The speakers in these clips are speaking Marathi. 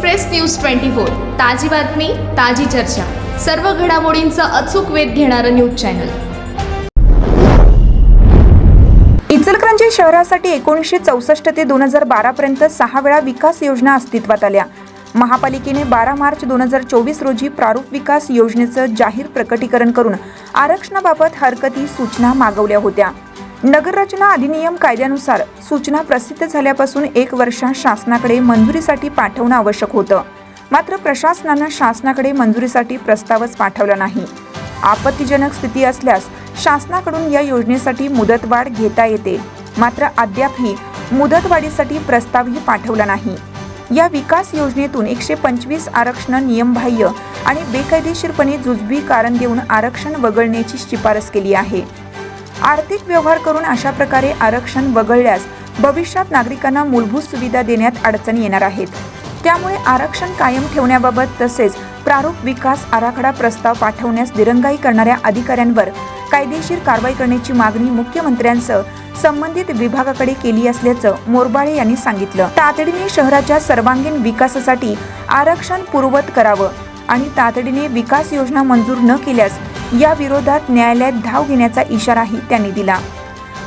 Express news twenty four. ताजी बातमी ताजी चर्चा. सर्व घडामोडींचा अचूक वेध घेणारं न्यूज चॅनल. इचलकरंजी शहरासाठी एकोणीसशे चौसष्ट ते दोन हजार बारापर्यंत सहा वेळा विकास योजना अस्तित्वात आल्या. महापालिकेने बारा मार्च दोन हजार चोवीस रोजी प्रारूप विकास योजनेचं जाहीर प्रकटीकरण करून आरक्षणाबाबत हरकती सूचना मागवल्या होत्या. नगररचना अधिनियम कायद्यानुसार सूचना प्रसिद्ध झाल्यापासून एक वर्षात शासनाकडे मंजुरीसाठी पाठवणं आवश्यक होतं. मात्र प्रशासनानं शासनाकडे मंजुरीसाठी प्रस्तावच पाठवला नाही. आपत्तीजनक स्थिती असल्यास शासनाकडून या योजनेसाठी मुदतवाढ घेता येते. मात्र अद्यापही मुदतवाढीसाठी प्रस्तावही पाठवला नाही. या विकास योजनेतून एकशे पंचवीस आरक्षण नियमबाह्य आणि बेकायदेशीरपणे जुजबी कारण देऊन आरक्षण वगळण्याची शिफारस केली आहे. आर्थिक व्यवहार करून अशा प्रकारे आरक्षण वगळल्यास भविष्यात नागरिकांना मूलभूत सुविधा देण्यात अडचणी येणार आहेत. त्यामुळे आरक्षण कायम ठेवण्याबाबत तसेच प्रारूप विकास आराखडा प्रस्ताव पाठवण्यास दिरंगाई करणाऱ्या अधिकाऱ्यांवर कायदेशीर कारवाई करण्याची मागणी मुख्यमंत्र्यांसह संबंधित विभागाकडे केली असल्याचं मोरबाळे यांनी सांगितलं. तातडीने शहराच्या सर्वांगीण विकासासाठी आरक्षण पूर्वत करावं. आणि तातडीने विकास योजना मंजूर न केल्यास या विरोधात न्यायालयात धाव घेण्याचा इशाराही त्यांनी दिला.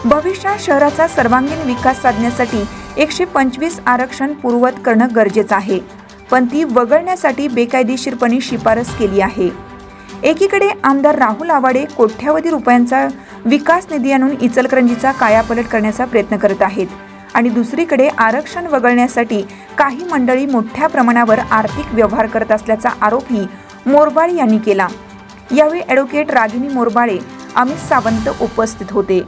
भविष्यात शहराचा सर्वांगीण विकास साधण्यासाठी एकशे पंचवीस आरक्षण पूर्वत करणं गरजेचं आहे पण ती वगळण्यासाठी बेकायदेशीरपणे शिफारस केली आहे. एकीकडे आमदार राहुल आवाडे कोट्यावधी रुपयांचा विकास निधी आणून इचलकरंजीचा कायापलट करण्याचा प्रयत्न करत आहेत आणि दुसरीकडे आरक्षण वगळण्यासाठी काही मंडळी मोठ्या प्रमाणावर आर्थिक व्यवहार करत असल्याचा आरोपही मोरबाळे यांनी केला. यावेळी ॲडव्होकेट रागिनी मोरबाळे अमित सावंत उपस्थित होते.